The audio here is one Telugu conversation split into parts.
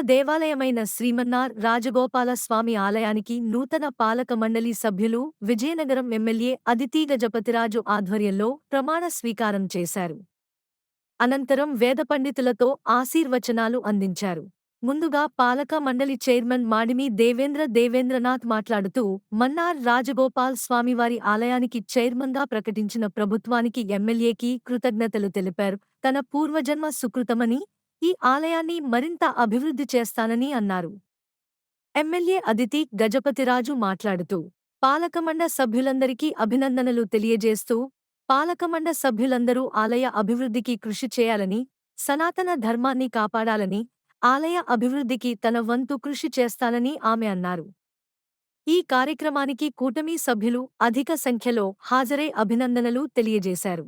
ప్రముఖ దేవాలయమైన శ్రీమన్నార్ రాజగోపాల స్వామి ఆలయానికి నూతన పాలక మండలి సభ్యులు విజయనగరం ఎమ్మెల్యే అదితి గజపతిరాజు ఆధ్వర్యంలో ప్రమాణ స్వీకారం చేశారు. అనంతరం వేద పండితులతో ఆశీర్వచనాలు అందించారు. ముందుగా పాలక మండలి చైర్మన్ మాడిమి దేవేంద్ర దేవేంద్రనాథ్ మాట్లాడుతూ మన్నార్ రాజగోపాల్ స్వామివారి ఆలయానికి చైర్మన్గా ప్రకటించిన ప్రభుత్వానికి ఎమ్మెల్యేకి కృతజ్ఞతలు తెలిపారు. తన పూర్వజన్మ సుకృతమని ఈ ఆలయాన్ని మరింత అభివృద్ధి చేస్తానని అన్నారు. ఎమ్మెల్యే అదితి గజపతిరాజు మాట్లాడుతూ పాలకమండ సభ్యులందరికీ అభినందనలు తెలియజేస్తూ పాలకమండ సభ్యులందరూ ఆలయ అభివృద్ధికి కృషి చేయాలని సనాతన ధర్మాన్ని కాపాడాలని ఆలయ అభివృద్ధికి తన వంతు కృషి చేస్తానని ఆమె అన్నారు. ఈ కార్యక్రమానికి కూటమి సభ్యులు అధిక సంఖ్యలో హాజరై అభినందనలు తెలియజేశారు.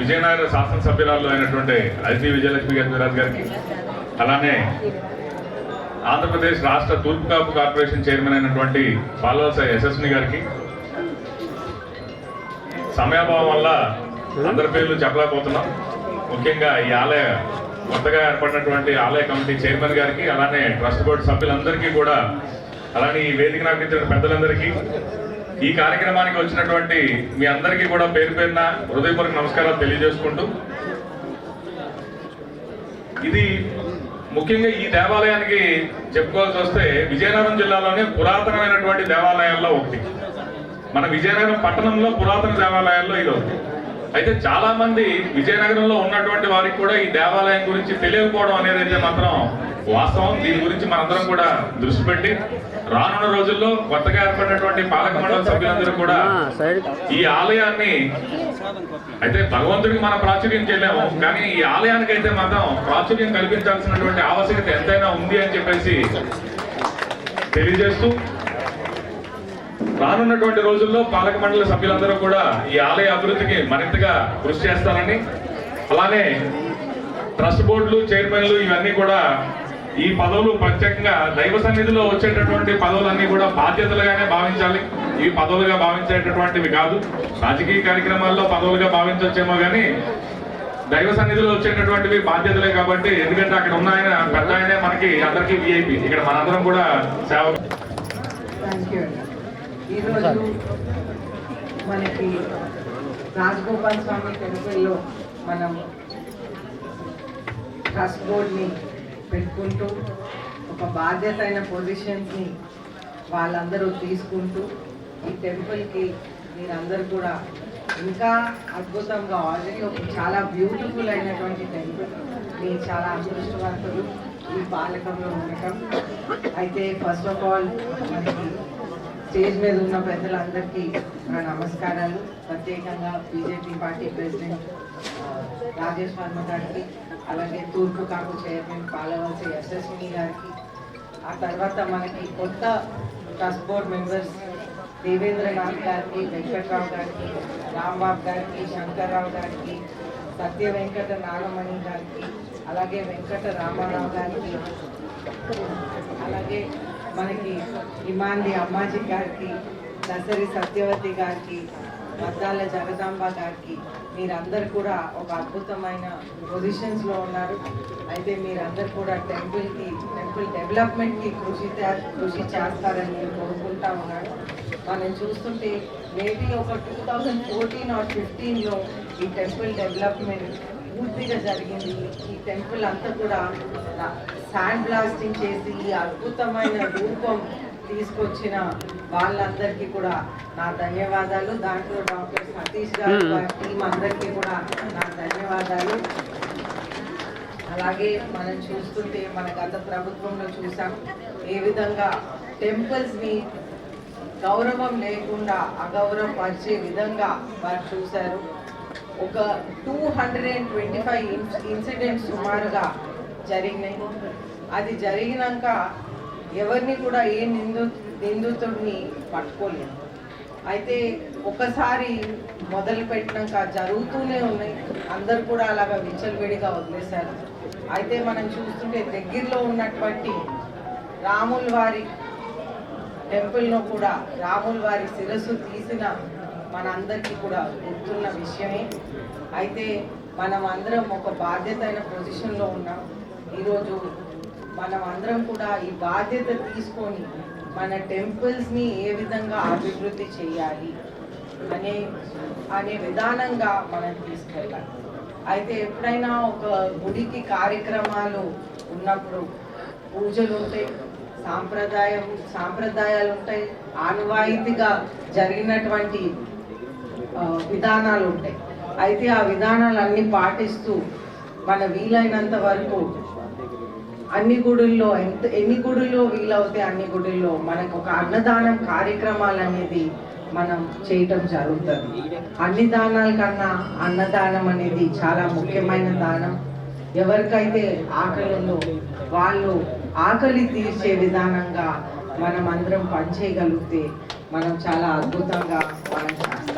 విజయనగర శాసనసభ్యురాలు అయినటువంటి ఐటీ విజయలక్ష్మి గంజరాజ్ గారికి అలానే ఆంధ్రప్రదేశ్ రాష్ట్ర తూర్పుకాపు కార్పొరేషన్ చైర్మన్ అయినటువంటి పాలవలస యశస్విని గారికి. సమయాభావం వల్ల అందరి పేర్లు చెప్పలేకపోతున్నాం. ముఖ్యంగా ఈ ఆలయ కొత్తగా ఏర్పడినటువంటి ఆలయ కమిటీ చైర్మన్ గారికి అలానే ట్రస్ట్ బోర్డు సభ్యులందరికీ కూడా అలానే ఈ వేదిక నాకు ఇచ్చిన పెద్దలందరికీ ఈ కార్యక్రమానికి వచ్చినటువంటి మీ అందరికీ కూడా పేరు పేరున హృదయపూర్వక నమస్కారాలు తెలియజేసుకుంటూ ఇది ముఖ్యంగా ఈ దేవాలయానికి చెప్పుకోవాల్సి వస్తే విజయనగరం జిల్లాలోనే పురాతనమైనటువంటి దేవాలయాల్లో ఒకటి మన విజయనగరం పట్టణంలో పురాతన దేవాలయాల్లో ఇది ఒకటి అయితే చాలా మంది విజయనగరంలో ఉన్నటువంటి వారికి కూడా ఈ దేవాలయం గురించి తెలియకపోవడం అనేది అయితే మాత్రం వాస్తవం దీని గురించి మనందరం కూడా దృష్టి పెట్టి రానున్న రోజుల్లో కొత్తగా ఏర్పడినటువంటి పాలక మండలి సభ్యులందరూ కూడా ఈ ఆలయాన్ని అయితే భగవంతుడికి మనం ప్రాచుర్యం చేయలేము కానీ ఈ ఆలయానికి అయితే మాత్రం ప్రాచుర్యం కల్పించాల్సినటువంటి ఆవశ్యకత ఎంతైనా ఉంది అని చెప్పేసి తెలియజేస్తూ రానున్నటువంటి రోజుల్లో పాలక మండలి సభ్యులందరూ కూడా ఈ ఆలయ అభివృద్ధికి మరింతగా కృషి చేస్తారని అలానే ట్రస్ట్ బోర్డులు చైర్మన్లు ఇవన్నీ కూడా ఈ పదవులు ప్రత్యేకంగా దైవ సన్నిధిలో వచ్చేటటువంటి పదవులన్నీ కూడా బాధ్యతలుగానే భావించాలి. ఇవి పదవులుగా భావించేటటువంటివి కాదు. రాజకీయ కార్యక్రమాల్లో పదవులుగా భావించవచ్చేమో కానీ దైవ సన్నిధిలో వచ్చేటటువంటివి బాధ్యతలే కాబట్టి ఎందుకంటే అక్కడ ఉన్న ఆయన పెద్ద ఆయనే మనకి అందరికీ విఐపి ఇక్కడ మనందరం కూడా సేవ మనకి రాజగోపాల్ స్వామి టెంపుల్లో మనం ట్రస్ట్ బోర్డ్ని పెట్టుకుంటూ ఒక బాధ్యత అయిన పొజిషన్స్ని వాళ్ళందరూ తీసుకుంటూ ఈ టెంపుల్కి మీరందరూ కూడా ఇంకా అద్భుతంగా ఆల్రెడీ ఒక చాలా బ్యూటిఫుల్ అయినటువంటి టెంపుల్. మీరు చాలా అదృష్టవంతులు. ఈ పాలకంలో ఉండటం. అయితే ఫస్ట్ ఆఫ్ ఆల్ మనకి స్టేజ్ మీద ఉన్న పెద్దలందరికీ నా నమస్కారాలు. ప్రత్యేకంగా BJP party president Rajesh Varma గారికి అలాగే తూర్పు కాపు చైర్మన్ పాలవలసి యశస్విని గారికి ఆ తర్వాత మనకి కొత్త ట్రస్ట్ బోర్డ్ మెంబర్స్ దేవేంద్రనాథ్ గారికి వెంకట్రావు గారికి రాంబాబు గారికి శంకర్రావు గారికి సత్య వెంకట నాగమణి గారికి అలాగే వెంకట రామారావు గారికి అలాగే మనకి ఇమాంది అమ్మాజీ గారికి దసరి సత్యవతి గారికి మద్దాల జగదాంబ గారికి మీరందరూ కూడా ఒక అద్భుతమైన పొజిషన్స్లో ఉన్నారు. అయితే మీరందరూ కూడా టెంపుల్కి టెంపుల్ డెవలప్మెంట్కి కృషి చే- కృషి చేస్తారని నేను కోరుకుంటా ఉన్నాను. మనం చూస్తుంటే మేబీ ఒక టూ థౌజండ్ ఫోర్టీన్ ఆర్ ఫిఫ్టీన్లో ఈ టెంపుల్ డెవలప్మెంట్ పూర్తిగా జరిగింది. ఈ టెంపుల్ అంతా కూడా శాండ్ బ్లాస్టింగ్ చేసి ఈ అద్భుతమైన రూపం తీసుకొచ్చిన వాళ్ళందరికీ కూడా నా ధన్యవాదాలు. దాంట్లో డాక్టర్ సతీష్ గారు టీం అందరికీ కూడా నా ధన్యవాదాలు. అలాగే మనం చూస్తుంటే మన గత ప్రభుత్వంలో చూసాం ఏ విధంగా temples ని గౌరవం లేకుండా అగౌరవపరిచే విధంగా వారు చూశారు. ఒక two hundred and twenty five incidents సుమారుగా జరిగినాయి. అది జరిగినాక ఎవరిని కూడా ఏ నిందు నిందితుడిని పట్టుకోలేము అయితే ఒకసారి మొదలు పెట్టినాక జరుగుతూనే ఉన్నాయి. అందరు కూడా అలాగా విచ్చలవిడిగా వదిలేశారు. అయితే మనం చూస్తుంటే దగ్గరలో ఉన్నటువంటి రాముల వారి టెంపుల్ను కూడా రాముల వారి శిరస్సు తీసిన మనందరికీ కూడా గుర్తున్న విషయమే. అయితే మనం అందరం ఒక బాధ్యత అయిన పొజిషన్లో ఉన్నాం. ఈరోజు మనం అందరం కూడా ఈ బాధ్యత తీసుకొని మన టెంపుల్స్ని ఏ విధంగా అభివృద్ధి చేయాలి అనే అనే విధానంగా మనం తీసుకెళ్ళాలి. అయితే ఎప్పుడైనా ఒక గుడికి కార్యక్రమాలు ఉన్నప్పుడు పూజలు ఉంటాయి సాంప్రదాయం సాంప్రదాయాలు ఉంటాయి ఆనవాయితీగా జరిగినటువంటి విధానాలు ఉంటాయి. అయితే ఆ విధానాలన్నీ పాటిస్తూ మన వీలైనంత వరకు అన్ని గుడుల్లో ఎంత ఎన్ని గుడుల్లో వీలవుతే అన్ని గుడుల్లో మనకు ఒక అన్నదానం కార్యక్రమాలు అనేది మనం చేయటం జరుగుతుంది. అన్ని దానాల కన్నా అన్నదానం అనేది చాలా ముఖ్యమైన దానం. ఎవరికైతే ఆకలి ఉందో వాళ్ళు ఆకలి తీర్చే విధానంగా మనం అందరం పనిచేయగలిగితే మనం చాలా అద్భుతంగా మనం చేస్తాం.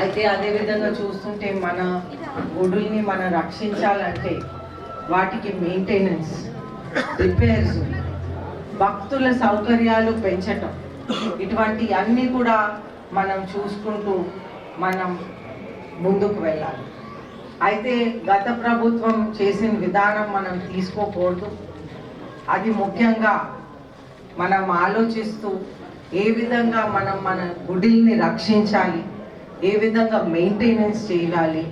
అయితే అదేవిధంగా చూస్తుంటే మన గుడుల్ని మనం రక్షించాలంటే వాటికి మెయింటెనెన్స్ రిపేర్స్ భక్తుల సౌకర్యాలు పెంచటం. ఇటువంటి అన్నీ కూడా మనం చూసుకుంటూ మనం ముందుకు వెళ్ళాలి. అయితే గత ప్రభుత్వం చేసిన విధానం మనం తీసుకోకూడదు. అది ముఖ్యంగా మనం ఆలోచిస్తూ ఏ విధంగా మనం మన గుడిల్ని రక్షించాలి ఏ విధంగా మెయింటెనెన్స్ చేయాలి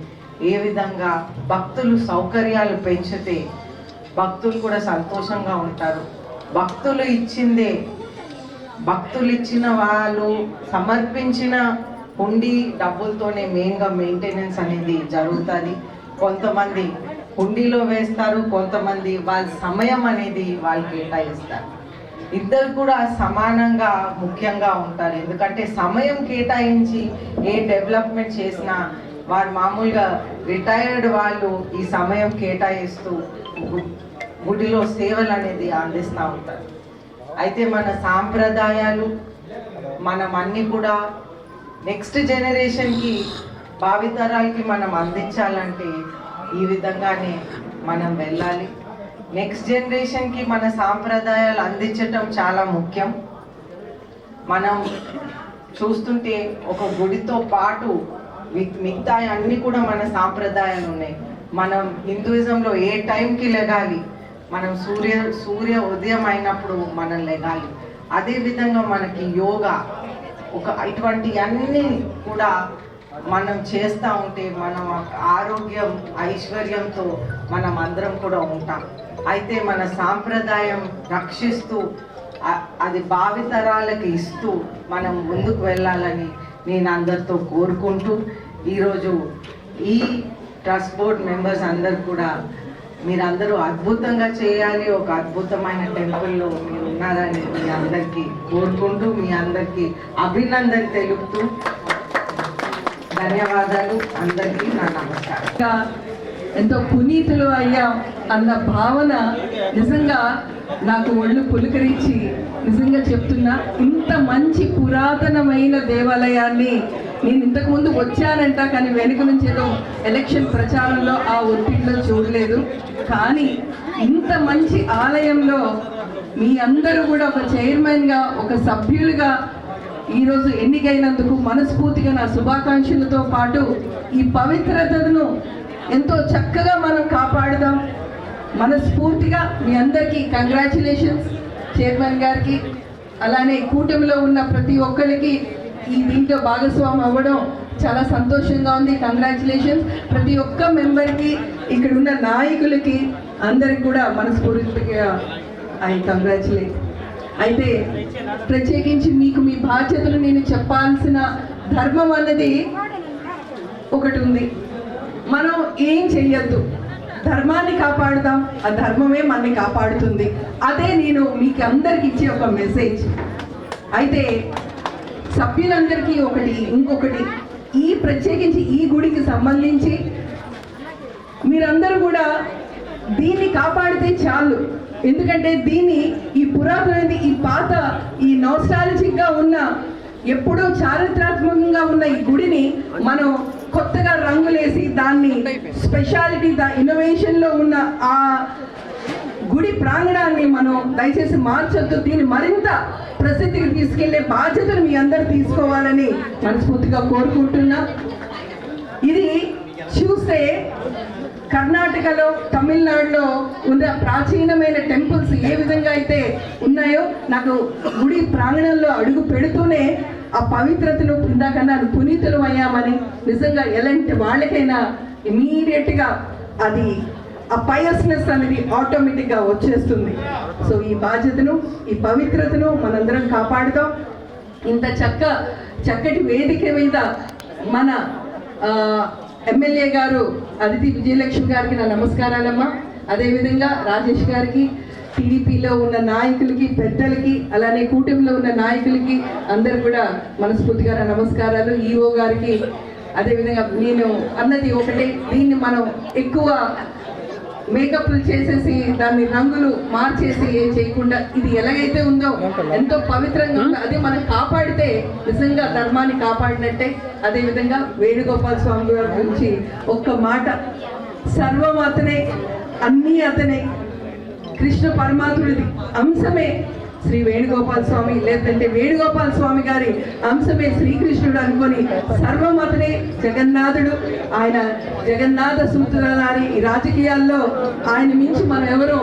ఏ విధంగా భక్తులు సౌకర్యాలు పెంచితే భక్తులు కూడా సంతోషంగా ఉంటారు. భక్తులు ఇచ్చిందే భక్తులు ఇచ్చిన వాళ్ళు సమర్పించిన హుండీ డబ్బులతోనే మెయిన్గా మెయింటెనెన్స్ అనేది జరుగుతుంది. కొంతమంది హుండీలో వేస్తారు కొంతమంది వాళ్ళ సమయం అనేది వాళ్ళు కేటాయిస్తారు. ఇద్దరు కూడా సమానంగా ముఖ్యంగా ఉంటారు. ఎందుకంటే సమయం కేటాయించి ఏ డెవలప్మెంట్ చేసినా వారు మామూలుగా రిటైర్డ్ వాళ్ళు ఈ సమయం కేటాయిస్తూ గుడిలో సేవలు అనేది అందిస్తూ ఉంటారు. అయితే మన సాంప్రదాయాలు మనం అన్ని కూడా నెక్స్ట్ జనరేషన్కి భావితరాలకి మనం అందించాలంటే ఈ విధంగానే మనం వెళ్ళాలి. నెక్స్ట్ జనరేషన్కి మన సాంప్రదాయాలు అందించటం చాలా ముఖ్యం. మనం చూస్తుంటే ఒక గుడితో పాటు మిగతా అన్ని కూడా మన సాంప్రదాయాలు ఉన్నాయి. మనం హిందూయిజంలో ఏ టైంకి లెగాలి? మనం సూర్య సూర్య ఉదయం అయినప్పుడు మనం లెగాలి. అదేవిధంగా మనకి యోగా ఒక ఇటువంటి అన్ని కూడా మనం చేస్తూ ఉంటే మనం ఆరోగ్యం ఐశ్వర్యంతో మనం అందరం కూడా ఉంటాం. అయితే మన సాంప్రదాయం రక్షిస్తూ అది భావితరాలకి ఇస్తూ మనం ముందుకు వెళ్ళాలని నేను అందరితో కోరుకుంటూ ఈరోజు ఈ ట్రస్ట్ బోర్డ్ మెంబర్స్ అందరు కూడా మీరందరూ అద్భుతంగా చేయాలి. ఒక అద్భుతమైన టెంపుల్లో మీరు ఉన్నారని మీ అందరికీ కోరుకుంటూ మీ అందరికీ అభినందన తెలుపుతూ ధన్యవాదాలు. అందరికీ నా నమస్కారం. ఎంతో పునీతులు అయ్యాం అన్న భావన నిజంగా నాకు ఒళ్ళు పులకరించి నిజంగా చెప్తున్నా ఇంత మంచి పురాతనమైన దేవాలయాన్ని నేను ఇంతకుముందు వచ్చానంట కానీ వెనుక నుంచి ఏదో ఎలక్షన్ ప్రచారంలో ఆ ఒత్తిడిలో చూడలేదు. కానీ ఇంత మంచి ఆలయంలో మీ అందరూ కూడా ఒక చైర్మన్గా ఒక సభ్యులుగా ఈరోజు ఎన్నికైనందుకు మనస్ఫూర్తిగా నా శుభాకాంక్షలతో పాటు ఈ పవిత్రతను ఎంతో చక్కగా మనం కాపాడుదాం. మనస్ఫూర్తిగా మీ అందరికీ కంగ్రాచులేషన్స్ చైర్మన్ గారికి. అలానే కూటమిలో ఉన్న ప్రతి ఒక్కరికి ఈ దీంట్లో భాగస్వామి అవ్వడం చాలా సంతోషంగా ఉంది. కంగ్రాచులేషన్స్ ప్రతి ఒక్క మెంబర్కి ఇక్కడ ఉన్న నాయకులకి అందరికి కూడా మనస్ఫూర్తిగా ఐ కంగ్రాచులేట్ అయితే ప్రత్యేకించి మీకు మీ బాధ్యతలు నేను చెప్పాల్సిన ధర్మం అన్నది ఒకటి ఉంది. మనం ఏం చెయ్యొద్దు. ధర్మాన్ని కాపాడుదాం. ఆ ధర్మమే మనని కాపాడుతుంది. అదే నేను మీకు అందరికి ఇచ్చే ఒక మెసేజ్ అయితే సభ్యులందరికీ ఒకటి ఇంకొకటి. ఈ ప్రత్యేకించి ఈ గుడికి సంబంధించి మీరందరూ కూడా దీన్ని కాపాడితే చాలు. ఎందుకంటే దీన్ని ఈ పురాతనది ఈ పాత ఈ నౌస్టాలజిక్గా ఉన్న ఎప్పుడూ చారిత్రాత్మకంగా ఉన్న ఈ గుడిని మనం కొత్తగా రంగులేసి దాన్ని స్పెషాలిటీ ద ఇన్నోవేషన్లో ఉన్న ఆ గుడి ప్రాంగణాన్ని మనం దయచేసి మార్చొద్దు. దీన్ని మరింత ప్రసిద్ధికి తీసుకెళ్ళే బాధ్యతను మీ అందరు తీసుకోవాలని మనస్ఫూర్తిగా కోరుకుంటున్నా. ఇది చూస్తే కర్ణాటకలో తమిళనాడులో ఉన్న ప్రాచీనమైన టెంపుల్స్ ఏ విధంగా అయితే ఉన్నాయో నాకు గుడి ప్రాంగణంలో అడుగు పెడుతూనే ఆ పవిత్రతను ఇందాకన్నా పునీతులు అయ్యామని నిజంగా ఎలాంటి వాళ్ళకైనా ఇమీడియట్గా అది ఆ పయస్నెస్ అనేది ఆటోమేటిక్గా వచ్చేస్తుంది. సో ఈ బాధ్యతను ఈ పవిత్రతను మనందరం కాపాడుతాం ఇంత చక్క చక్కటి వేదిక మీద మన ఎమ్మెల్యే గారు అదితి విజయలక్ష్మి గారికి నా నమస్కారాలమ్మా. అదేవిధంగా రాజేష్ గారికి టీడీపీలో ఉన్న నాయకులకి పెద్దలకి అలానే కూటమిలో ఉన్న నాయకులకి అందరు కూడా మనస్ఫూర్తిగా నమస్కారాలు. ఈఓ గారికి అదేవిధంగా నేను అన్నది ఒకటే దీన్ని మనం ఎక్కువ మేకప్లు చేసేసి దాన్ని రంగులు మార్చేసి ఏం చేయకుండా ఇది ఎలాగైతే ఉందో ఎంతో పవిత్రంగా ఉందో అది మనం కాపాడితే నిజంగా ధర్మాన్ని కాపాడినట్టే. అదేవిధంగా వేణుగోపాల స్వామి గారి గురించి ఒక్క మాట. సర్వం అతనే అన్నీ అతనే. కృష్ణ పరమాత్ముడిది అంశమే శ్రీ వేణుగోపాల స్వామి. లేదంటే వేణుగోపాల స్వామి గారి అంశమే శ్రీకృష్ణుడు అనుకొని సర్వం అతనే జగన్నాథుడు. ఆయన జగన్నాథ సూత్రధారి ఈ రాజకీయాల్లో ఆయన మించి మనం ఎవరో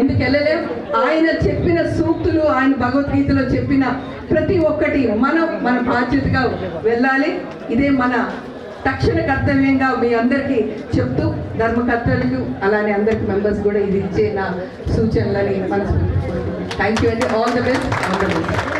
ఎందుకెళ్ళలేం వెళ్ళలేం? ఆయన చెప్పిన సూక్తులు ఆయన భగవద్గీతలో చెప్పిన ప్రతి ఒక్కటి మనం మన బాధ్యతగా వెళ్ళాలి. ఇదే మన తక్షణ కర్తవ్యంగా మీ అందరికీ చెప్తూ ధర్మకర్తలకు అలానే అందరికి మెంబర్స్ కూడా ఇది ఇచ్చే నా సూచనలని మనసు థ్యాంక్ యూ అండి all the best all the best